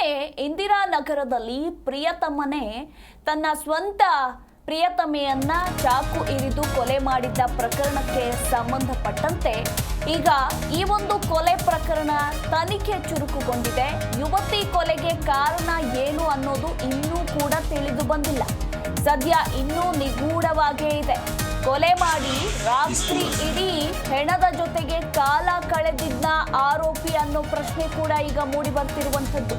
ನಿನ್ನೆ ಇಂದಿರಾನಗರದಲ್ಲಿ ಪ್ರಿಯತಮನೇ ತನ್ನ ಸ್ವಂತ ಪ್ರಿಯತಮೆಯನ್ನ ಚಾಕು ಇರಿದು ಕೊಲೆ ಮಾಡಿದ್ದ ಪ್ರಕರಣಕ್ಕೆ ಸಂಬಂಧಪಟ್ಟಂತೆ ಈಗ ಈ ಒಂದು ಕೊಲೆ ಪ್ರಕರಣ ತನಿಖೆ ಚುರುಕುಗೊಂಡಿದೆ. ಯುವತಿ ಕೊಲೆಗೆ ಕಾರಣ ಏನು ಅನ್ನೋದು ಇನ್ನೂ ಕೂಡ ತಿಳಿದು ಬಂದಿಲ್ಲ. ಸದ್ಯ ಇನ್ನೂ ನಿಗೂಢವಾಗೇ ಇದೆ. ಕೊಲೆ ಮಾಡಿ ರಾತ್ರಿ ಇಡೀ ಹೆಣದ ಜೊತೆಗೆ ಕಾಲ ಕಳೆದಿದ್ದ ಆರೋಪಿ ಅನ್ನೋ ಪ್ರಶ್ನೆ ಕೂಡ ಈಗ ಮೂಡಿ ಬರ್ತಿರುವಂತದ್ದು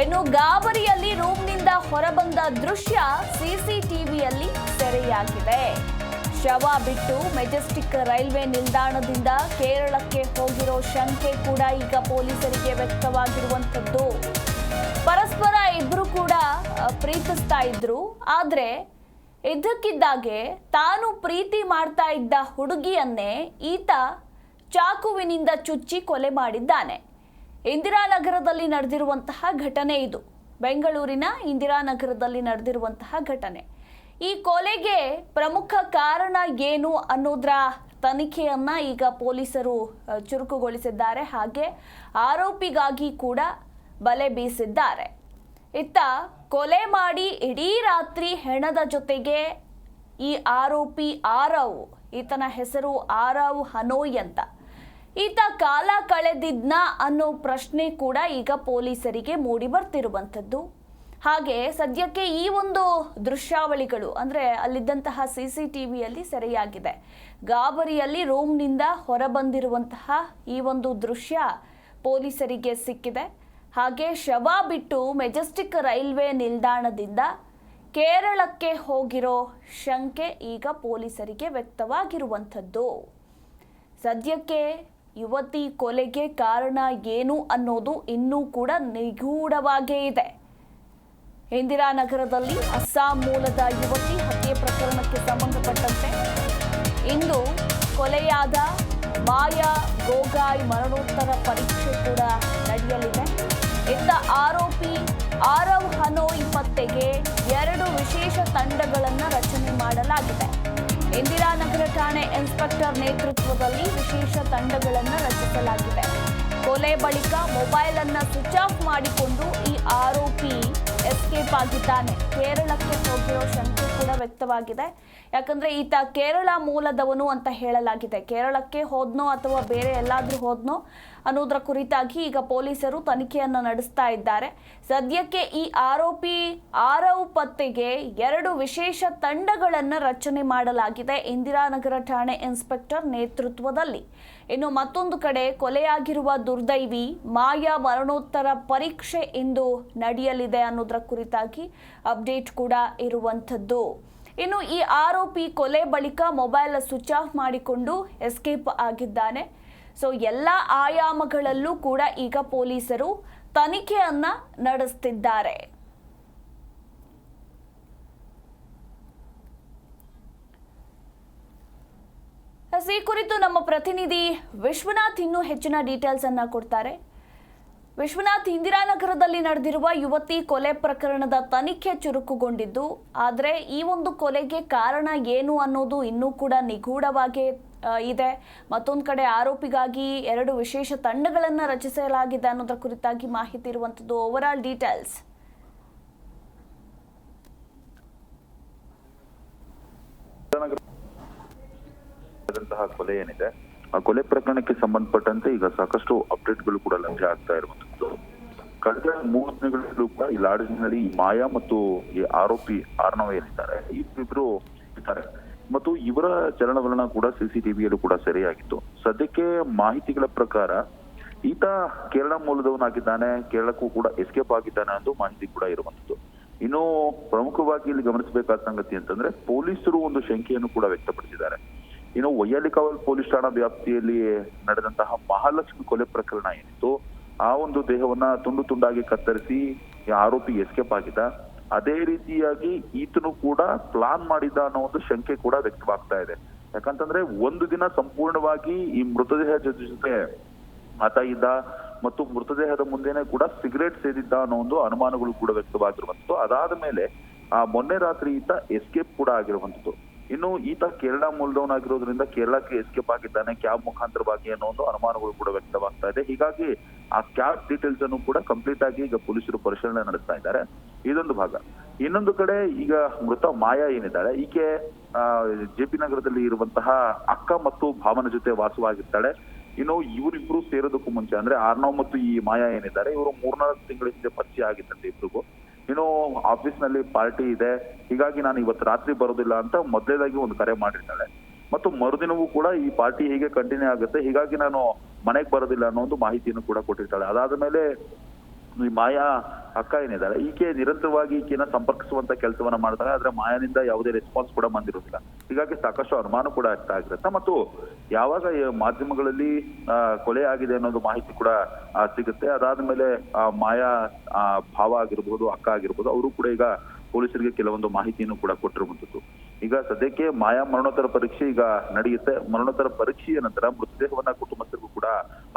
ಇನ್ನು ಗಾಬರಿಯಲ್ಲಿ ರೂಮ್ನಿಂದ ಹೊರಬಂದ ದೃಶ್ಯ ಸಿಸಿಟಿವಿಯಲ್ಲಿ ಸೆರೆಯಾಗಿದೆ. ಶವ ಬಿಟ್ಟು ಮೆಜೆಸ್ಟಿಕ್ ರೈಲ್ವೆ ನಿಲ್ದಾಣದಿಂದ ಕೇರಳಕ್ಕೆ ಹೋಗಿರೋ ಶಂಕೆ ಕೂಡ ಈಗ ಪೊಲೀಸರಿಗೆ ವ್ಯಕ್ತವಾಗಿರುವಂಥದ್ದು. ಪರಸ್ಪರ ಇಬ್ರು ಕೂಡ ಪ್ರೀತಿಸ್ತಾ ಇದ್ರು. ಆದ್ರೆ ಇದ್ದಕ್ಕಿದ್ದಾಗೆ ತಾನು ಪ್ರೀತಿ ಮಾಡ್ತಾ ಇದ್ದ ಹುಡುಗಿಯನ್ನೇ ಈತ ಚಾಕುವಿನಿಂದ ಚುಚ್ಚಿ ಕೊಲೆ ಮಾಡಿದ್ದಾನೆ. ಇಂದಿರಾನಗರದಲ್ಲಿ ನಡೆದಿರುವಂತಹ ಘಟನೆ ಇದು. ಬೆಂಗಳೂರಿನ ಇಂದಿರಾನಗರದಲ್ಲಿ ನಡೆದಿರುವಂತಹ ಘಟನೆ. ಈ ಕೊಲೆಗೆ ಪ್ರಮುಖ ಕಾರಣ ಏನು ಅನ್ನೋದ್ರ ತನಿಖೆಯನ್ನ ಈಗ ಪೊಲೀಸರು ಚುರುಕುಗೊಳಿಸಿದ್ದಾರೆ. ಹಾಗೆ ಆರೋಪಿಗಾಗಿ ಕೂಡ ಬಲೆ ಬೀಸಿದ್ದಾರೆ. ಇತ್ತ ಕೊಲೆ ಮಾಡಿ ಇಡೀ ರಾತ್ರಿ ಹೆಣದ ಜೊತೆಗೆ ಈ ಆರೋಪಿ ಆರವ್, ಈತನ ಹೆಸರು ಆರವ್ ಹನೋಯ್ ಅಂತ. ಈತ ಕಾಲ ಕಳೆದಿದ್ನ ಅನ್ನೋ ಪ್ರಶ್ನೆ ಕೂಡ ಈಗ ಪೊಲೀಸರಿಗೆ ಮೂಡಿ ಬರ್ತಿರುವಂಥದ್ದು. ಹಾಗೆ ಸದ್ಯಕ್ಕೆ ಈ ಒಂದು ದೃಶ್ಯಾವಳಿಗಳು, ಅಂದರೆ ಅಲ್ಲಿದ್ದಂತಹ ಸಿ ಸಿ ಟಿ ವಿಯಲ್ಲಿ ಸೆರೆಯಾಗಿದೆ. ಗಾಬರಿಯಲ್ಲಿ ರೂಮ್ನಿಂದ ಹೊರಬಂದಿರುವಂತಹ ಈ ಒಂದು ದೃಶ್ಯ ಪೊಲೀಸರಿಗೆ ಸಿಕ್ಕಿದೆ. ಹಾಗೆ ಶವ ಬಿಟ್ಟು ಮೆಜೆಸ್ಟಿಕ್ ರೈಲ್ವೆ ನಿಲ್ದಾಣದಿಂದ ಕೇರಳಕ್ಕೆ ಹೋಗಿರೋ ಶಂಕೆ ಈಗ ಪೊಲೀಸರಿಗೆ ವ್ಯಕ್ತವಾಗಿರುವಂಥದ್ದು. ಸದ್ಯಕ್ಕೆ ಯುವತಿ ಕೊಲೆಗೆ ಕಾರಣ ಏನು ಅನ್ನೋದು ಇನ್ನೂ ಕೂಡ ನಿಗೂಢವಾಗೇ ಇದೆ. ಇಂದಿರಾನಗರದಲ್ಲಿ ಅಸ್ಸಾಂ ಮೂಲದ ಯುವತಿ ಹತ್ಯೆ ಪ್ರಕರಣಕ್ಕೆ ಸಂಬಂಧಪಟ್ಟಂತೆ ಇಂದು ಕೊಲೆಯಾದ ಮಾಯಾ ಗೋಗಾಯ್ ಮರಣೋತ್ತರ ಪರೀಕ್ಷೆ ಕೂಡ ನಡೆಯಲಿದೆ. ಇತ್ತ ಆರೋಪಿ ಆರವ್ ಹನೋಯ್ ಪತ್ತೆಗೆ ಎರಡು ವಿಶೇಷ ತಂಡಗಳನ್ನು ರಚನೆ ಮಾಡಲಾಗಿದೆ. ಇಂದಿರಾನಗರ ಠಾಣೆ ಇನ್ಸ್ಪೆಕ್ಟರ್ ನೇತೃತ್ವದಲ್ಲಿ ವಿಶೇಷ ತಂಡಗಳನ್ನು ರಚಿಸಲಾಗಿದೆ. ಕೊಲೆ ಬಳಿಕ ಮೊಬೈಲ್ ಅನ್ನು ಸ್ವಿಚ್ ಆಫ್ ಮಾಡಿಕೊಂಡು ಈ ಆರೋಪಿ ಎಸ್ಕೇಪ್ ಆಗಿದ್ದಾನೆ. ಕೇರಳಕ್ಕೆ ಹೋಗಿರೋ ಶಂಕೆ ಕೂಡ ವ್ಯಕ್ತವಾಗಿದೆ. ಯಾಕಂದ್ರೆ ಈತ ಕೇರಳ ಮೂಲದವನು ಅಂತ ಹೇಳಲಾಗಿದೆ. ಕೇರಳಕ್ಕೆ ಹೋದ್ನೋ ಅಥವಾ ಬೇರೆ ಎಲ್ಲಾದ್ರೂ ಹೋದ್ನೋ ಅನ್ನೋದರ ಕುರಿತಾಗಿ ಈಗ ಪೊಲೀಸರು ತನಿಖೆಯನ್ನು ನಡೆಸ್ತಾ ಇದ್ದಾರೆ. ಸದ್ಯಕ್ಕೆ ಈ ಆರೋಪಿ ಆರವ್ ಪತ್ತೆಗೆ ಎರಡು ವಿಶೇಷ ತಂಡಗಳನ್ನು ರಚನೆ ಮಾಡಲಾಗಿದೆ. ಇಂದಿರಾನಗರ ಠಾಣೆ ಇನ್ಸ್ಪೆಕ್ಟರ್ ನೇತೃತ್ವದಲ್ಲಿ. ಇನ್ನು ಮತ್ತೊಂದು ಕಡೆ ಕೊಲೆಯಾಗಿರುವ ದುರ್ದೈವಿ ಮಾಯಾ ಮರಣೋತ್ತರ ಪರೀಕ್ಷೆ ಇಂದು ನಡೆಯಲಿದೆ ಅನ್ನೋದರ ಕುರಿತಾಗಿ ಅಪ್ಡೇಟ್ ಕೂಡ ಇರುವಂಥದ್ದು. ಇನ್ನು ಈ ಆರೋಪಿ ಕೊಲೆ ಬಳಿಕ ಮೊಬೈಲ್ ಸ್ವಿಚ್ ಆಫ್ ಮಾಡಿಕೊಂಡು ಎಸ್ಕೇಪ್ ಆಗಿದ್ದಾನೆ. ಸೊ, ಎಲ್ಲ ಆಯಾಮಗಳಲ್ಲೂ ಕೂಡ ಈಗ ಪೊಲೀಸರು ತನಿಖೆಯನ್ನು ನಡೆಸ್ತಿದ್ದಾರೆ. ಎಸ್, ಈ ಕುರಿತು ನಮ್ಮ ಪ್ರತಿನಿಧಿ ವಿಶ್ವನಾಥ್ ಇನ್ನೂ ಹೆಚ್ಚಿನ ಡೀಟೇಲ್ಸ್ ಅನ್ನ ಕೊಡ್ತಾರೆ. ವಿಶ್ವನಾಥ್ ಇಂದಿರಾನಗರದಲ್ಲಿ ನಡೆದಿರುವ ಯುವತಿ ಕೊಲೆ ಪ್ರಕರಣದ ತನಿಖೆ ಚುರುಕುಗೊಂಡಿದ್ದು ಆದರೆ ಈ ಒಂದು ಕೊಲೆಗೆ ಕಾರಣ ಏನು ಅನ್ನೋದು ಇನ್ನೂ ಕೂಡ ನಿಗೂಢವಾಗಿ ಇದೆ. ಮತ್ತೊಂದು ಕಡೆ ಆರೋಪಿಗಾಗಿ ಎರಡು ವಿಶೇಷ ತಂಡಗಳನ್ನು ರಚಿಸಲಾಗಿದೆ ಅನ್ನೋದರ ಕುರಿತಾಗಿ ಮಾಹಿತಿ ಇರುವಂಥದ್ದು ಓವರ್ ಡೀಟೇಲ್ಸ್ ಆದಂತಹ ಕೊಲೆ ಏನಿದೆ, ಆ ಕೊಲೆ ಪ್ರಕರಣಕ್ಕೆ ಸಂಬಂಧಪಟ್ಟಂತೆ ಈಗ ಸಾಕಷ್ಟು ಅಪ್ಡೇಟ್ಗಳು ಕೂಡ ಲಭ್ಯ ಆಗ್ತಾ ಇರುವಂತದ್ದು ಕಳೆದ ಮೂರು ದಿನಗಳಲ್ಲೂ ಕೂಡ ಈ ಲಾಡ್ಜ್ನಲ್ಲಿ ಮಾಯಾ ಮತ್ತು ಈ ಆರೋಪಿ ಆರ್ನವ ಏನಿದ್ದಾರೆ ಇಬ್ಬರು ಇದ್ದಾರೆ. ಮತ್ತು ಇವರ ಚಲನವಲನ ಕೂಡ ಸಿಸಿಟಿವಿಯಲ್ಲೂ ಕೂಡ ಸೆರೆಯಾಗಿತ್ತು. ಸದ್ಯಕ್ಕೆ ಮಾಹಿತಿಗಳ ಪ್ರಕಾರ ಈತ ಕೇರಳ ಮೂಲದವನಾಗಿದ್ದಾನೆ, ಕೇರಳಕ್ಕೂ ಕೂಡ ಎಸ್ಕೇಪ್ ಆಗಿದ್ದಾನೆ ಎಂದು ಮಾಹಿತಿ ಕೂಡ ಇರುವಂತದ್ದು ಇನ್ನು ಪ್ರಮುಖವಾಗಿ ಇಲ್ಲಿ ಗಮನಿಸಬೇಕಾದ ಸಂಗತಿ ಅಂತಂದ್ರೆ, ಪೊಲೀಸರು ಒಂದು ಶಂಕೆಯನ್ನು ಕೂಡ ವ್ಯಕ್ತಪಡಿಸಿದ್ದಾರೆ. ಇನ್ನು ವೈಯಾಲಿಕಾವಲ್ ಪೊಲೀಸ್ ಠಾಣಾ ವ್ಯಾಪ್ತಿಯಲ್ಲಿ ನಡೆದಂತಹ ಮಹಾಲಕ್ಷ್ಮಿ ಕೊಲೆ ಪ್ರಕರಣ ಏನಿತ್ತು, ಆ ಒಂದು ದೇಹವನ್ನ ತುಂಡು ತುಂಡಾಗಿ ಕತ್ತರಿಸಿ ಆರೋಪಿ ಎಸ್ಕೇಪ್ ಆಗಿದ್ದ. ಅದೇ ರೀತಿಯಾಗಿ ಈತನು ಕೂಡ ಪ್ಲಾನ್ ಮಾಡಿದ್ದ ಅನ್ನೋ ಒಂದು ಶಂಕೆ ಕೂಡ ವ್ಯಕ್ತವಾಗ್ತಾ ಇದೆ. ಯಾಕಂತಂದ್ರೆ ಒಂದು ದಿನ ಸಂಪೂರ್ಣವಾಗಿ ಈ ಮೃತದೇಹ ಜೊತೆ ಜೊತೆ ಇದ್ದ ಮತ್ತು ಮೃತದೇಹದ ಮುಂದೆನೆ ಕೂಡ ಸಿಗರೇಟ್ ಸೇದಿದ್ದ ಅನ್ನೋ ಒಂದು ಅನುಮಾನಗಳು ಕೂಡ ವ್ಯಕ್ತವಾಗಿರುವಂತದ್ದು ಅದಾದ ಮೇಲೆ ಆ ಮೊನ್ನೆ ರಾತ್ರಿ ಈತ ಎಸ್ಕೇಪ್ ಕೂಡ ಆಗಿರುವಂತದ್ದು ಇನ್ನು ಈತ ಕೇರಳ ಮೂಲದವನಾಗಿರೋದ್ರಿಂದ ಕೇರಳಕ್ಕೆ ಎಸ್ಕೇಪ್ ಆಗಿದ್ದಾನೆ. ಕ್ಯಾಬ್ ಮುಖಾಂತರವಾಗಿ ಅನ್ನೋ ಒಂದು ಅನುಮಾನಗಳು ಕೂಡ ವ್ಯಕ್ತವಾಗ್ತಾ ಇದೆ. ಹೀಗಾಗಿ ಆ ಕ್ಯಾಬ್ ಡೀಟೇಲ್ಸ್ ಅನ್ನು ಕೂಡ ಕಂಪ್ಲೀಟ್ ಆಗಿ ಈಗ ಪೊಲೀಸರು ಪರಿಶೀಲನೆ ನಡೆಸ್ತಾ ಇದ್ದಾರೆ. ಇದೊಂದು ಭಾಗ. ಇನ್ನೊಂದು ಕಡೆ ಈಗ ಮೃತ ಮಾಯಾ ಏನಿದ್ದಾಳೆ? ಈಕೆ ಜೆ ಪಿ ನಗರದಲ್ಲಿ ಇರುವಂತಹ ಅಕ್ಕ ಮತ್ತು ಭಾವನ ಜೊತೆ ವಾಸವಾಗಿರ್ತಾಳೆ. ಇನ್ನು ಇವರಿಬ್ರು ಸೇರೋದಕ್ಕೂ ಮುಂಚೆ ಅಂದ್ರೆ ಆರ್ನವ್ ಮತ್ತು ಈ ಮಾಯಾ ಏನಿದ್ದಾರೆ, ಇವರು ಮೂರ್ನಾಲ್ಕು ತಿಂಗಳ ಹಿಂದೆ ಪರಿಚಯ ಆಗಿದ್ದಂತೆ ಇಬ್ರಿಗೂ. ಇನ್ನು ಆಫೀಸ್ನಲ್ಲಿ ಪಾರ್ಟಿ ಇದೆ. ಹೀಗಾಗಿ ನಾನು ಇವತ್ತು ರಾತ್ರಿ ಬರೋದಿಲ್ಲ ಅಂತ ಮೊದಲೇದಾಗಿ ಒಂದು ಕರೆ ಮಾಡಿರ್ತಾಳೆ. ಮತ್ತು ಮರುದಿನವೂ ಕೂಡ ಈ ಪಾರ್ಟಿ ಹೀಗೆ ಕಂಟಿನ್ಯೂ ಆಗುತ್ತೆ. ಹೀಗಾಗಿ ನಾನು ಮನೆಗೆ ಬರೋದಿಲ್ಲ ಅನ್ನೋ ಒಂದು ಮಾಹಿತಿಯನ್ನು ಕೂಡ ಕೊಟ್ಟಿರ್ತಾಳೆ. ಅದಾದ ಮೇಲೆ ಈ ಮಾಯಾ ಅಕ್ಕ ಏನಿದ್ದಾರೆ ಈಕೆ ನಿರಂತರವಾಗಿ ಈಕೆನ ಸಂಪರ್ಕಿಸುವಂತ ಕೆಲಸವನ್ನ ಮಾಡ್ತಾರೆ ಆದ್ರೆ ಮಾಯಾನಿಂದ ಯಾವುದೇ ರೆಸ್ಪಾನ್ಸ್ ಕೂಡ ಬಂದಿರೋದಿಲ್ಲ. ಹೀಗಾಗಿ ಸಾಕಷ್ಟು ಅನುಮಾನ ಕೂಡ ಆಗ್ತಾ ಆಗಿರುತ್ತೆ ಮತ್ತು ಯಾವಾಗ ಮಾಧ್ಯಮಗಳಲ್ಲಿ ಕೊಲೆ ಆಗಿದೆ ಅನ್ನೋದು ಮಾಹಿತಿ ಕೂಡ ಸಿಗುತ್ತೆ. ಅದಾದ್ಮೇಲೆ ಆ, ಮಾಯಾ ಭಾವ ಆಗಿರ್ಬೋದು ಅಕ್ಕ ಆಗಿರ್ಬೋದು ಅವರು ಕೂಡ ಈಗ ಪೊಲೀಸರಿಗೆ ಕೆಲವೊಂದು ಮಾಹಿತಿಯನ್ನು ಕೂಡ ಕೊಟ್ಟಿರುವಂತದ್ದು. ಈಗ ಸದ್ಯಕ್ಕೆ ಮಾಯಾ ಮರಣೋತ್ತರ ಪರೀಕ್ಷೆ ಈಗ ನಡೆಯುತ್ತೆ. ಮರಣೋತ್ತರ ಪರೀಕ್ಷೆಯ ನಂತರ ಮೃತದೇಹವನ್ನ ಕುಟುಂಬಸ್ಥರಿಗೂ ಕೂಡ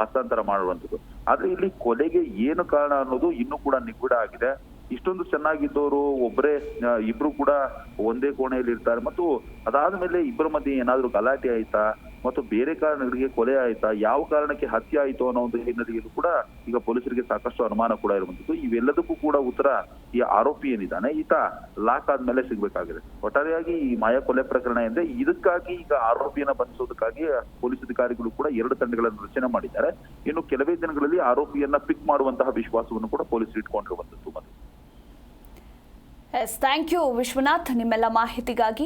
ಹಸ್ತಾಂತರ ಮಾಡುವಂತದ್ದು ಆದ್ರೆ ಇಲ್ಲಿ ಕೊಲೆಗೆ ಏನು ಕಾರಣ ಅನ್ನೋದು ಇನ್ನೂ ಕೂಡ ನಿಗೂಢ ಆಗಿದೆ. ಇಷ್ಟೊಂದು ಚೆನ್ನಾಗಿದ್ದವರು ಒಬ್ಬರೇ ಇಬ್ರು ಕೂಡ ಒಂದೇ ಕೋಣೆಯಲ್ಲಿ ಇರ್ತಾರೆ ಮತ್ತು ಅದಾದ್ಮೇಲೆ ಇಬ್ಬರ ಮಧ್ಯೆ ಏನಾದ್ರೂ ಗಲಾಟೆ ಆಯ್ತಾ? ಮತ್ತು ಬೇರೆ ಕಾರಣಗಳಿಗೆ ಕೊಲೆ ಆಯ್ತಾ, ಯಾವ ಕಾರಣಕ್ಕೆ ಹತ್ಯೆ ಆಯಿತು ಅನ್ನೋ ಒಂದು ಹಿನ್ನೆಲೆಯಲ್ಲೂ ಕೂಡ ಈಗ ಪೊಲೀಸರಿಗೆ ಸಾಕಷ್ಟು ಅನುಮಾನ ಕೂಡ ಇರುವಂತದ್ದು ಇವೆಲ್ಲದಕ್ಕೂ ಕೂಡ ಉತ್ತರ ಈ ಆರೋಪಿ ಏನಿದ್ದಾನೆ, ಈತ ಲಾಕ್ ಆದ್ಮೇಲೆ ಸಿಗ್ಬೇಕಾಗಿದೆ. ಒಟ್ಟಾರೆಯಾಗಿ ಈ ಮಾಯಾ ಕೊಲೆ ಪ್ರಕರಣ ಎಂದ್ರೆ ಇದಕ್ಕಾಗಿ ಈಗ ಆರೋಪಿಯನ್ನ ಬಂಧಿಸೋದಕ್ಕಾಗಿ ಪೊಲೀಸ್ ಅಧಿಕಾರಿಗಳು ಕೂಡ ಎರಡು ತಂಡಗಳನ್ನು ರಚನೆ ಮಾಡಿದ್ದಾರೆ. ಇನ್ನು ಕೆಲವೇ ದಿನಗಳಲ್ಲಿ ಆರೋಪಿಯನ್ನ ಪಿಕ್ ಮಾಡುವಂತಹ ವಿಶ್ವಾಸವನ್ನು ಕೂಡ ಪೊಲೀಸರು ಇಟ್ಕೊಂಡಿರುವಂತದ್ದು ಎಸ್ ಥ್ಯಾಂಕ್ ಯು ವಿಶ್ವನಾಥ್, ನಿಮ್ಮೆಲ್ಲ ಮಾಹಿತಿಗಾಗಿ.